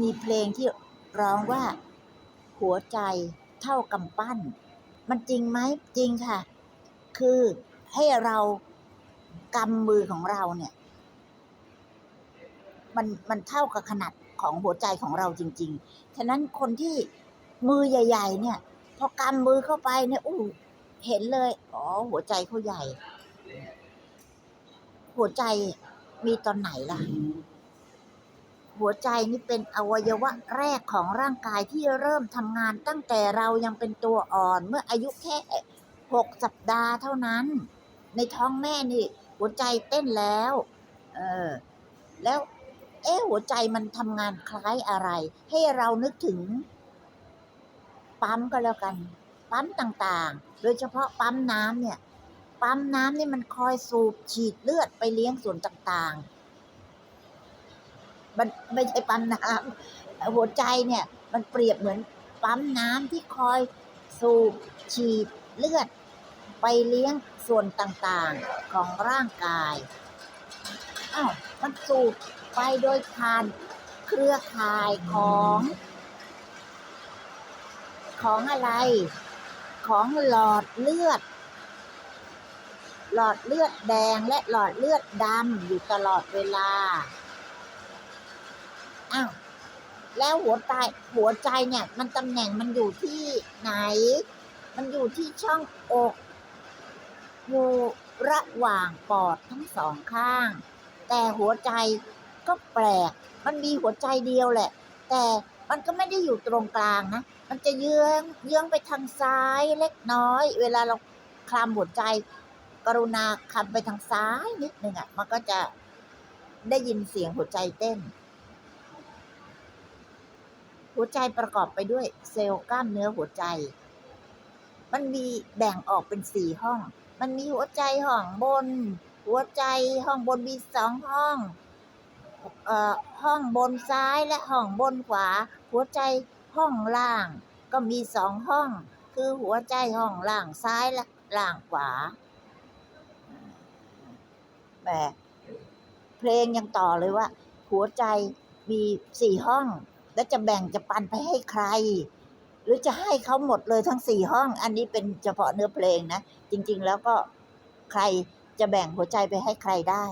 มีเพลงที่ร้องว่า หัวใจเท่ากำปั้น มันจริงไหมจริงค่ะ คือให้เรากำมือของเราเนี่ย มันมันเท่ากับขนาดของหัวใจของเราจริง ๆ ฉะนั้นคนที่มือใหญ่ ๆ เนี่ย พอกำมือเข้าไปเนี่ยอู้เห็นเลย อ๋อ หัวใจเขาใหญ่ หัวใจมีตอนไหนล่ะ หัวใจนี่เป็นอวัยวะแรกของร่างกายที่เริ่มทำงานตั้งแต่เรายังเป็นตัวอ่อนเมื่ออายุแค่หกสัปดาห์เท่านั้น ในท้องแม่นี่ หัวใจเต้นแล้ว เออ แล้ว เอ๊หัวใจมันทำงานคล้ายอะไร ให้เรานึกถึง ปั๊มก็แล้วกัน ปั๊มต่างๆ โดยเฉพาะปั๊มน้ำเนี่ย ปั๊มน้ำนี่มันคอยสูบฉีดเลือดไปเลี้ยงส่วนต่างๆ มันไม่ใช่ปั๊มน้ำหัวใจเนี่ยมันเปรียบเหมือนปั๊มน้ำที่คอยสูบฉีดเลือด ไปเลี้ยงส่วนต่างๆของร่างกายอ้าวมันสูบไปโดยผ่านเครือข่ายของ ของอะไร ของหลอดเลือด หลอดเลือดแดงและหลอดเลือดดำอยู่ตลอดเวลา อ้าวแล้วหัวใจหัวใจเนี่ย มันตำแหน่งมันอยู่ที่ไหน มันอยู่ที่ช่องอกอยู่ระหว่างปอดทั้งสองข้าง แต่หัวใจก็แปลก มันมีหัวใจเดียวแหละ แต่มันก็ไม่ได้อยู่ตรงกลางนะ มันจะเยื้องเยื้องไปทางซ้ายเล็กน้อย เวลาเราคลำหัวใจ กรุณาคลำไปทางซ้ายนิดนึงอะ มันก็จะได้ยินเสียงหัวใจเต้น หัวใจประกอบไปด้วยเซลล์กล้ามเนื้อหัวใจ มันมีแบ่งออกเป็นสี่ห้อง มันมีหัวใจห้องบน หัวใจห้องบนมีสองห้องเอ่อห้องบนซ้ายและห้องบนขวา หัวใจห้องล่าง ก็มีสองห้อง คือหัวใจห้องล่างซ้ายและล่างขวาแหมเพลงยังต่อเลยว่า หัวใจมีสี่ห้อง แล้วจะแบ่งจะปันไปให้ใคร หรือจะให้เขาหมดเลยทั้งสี่ห้อง อันนี้เป็นเฉพาะเนื้อเพลงนะ จริง ๆ แล้วก็ใครจะแบ่งหัวใจไปให้ใครได้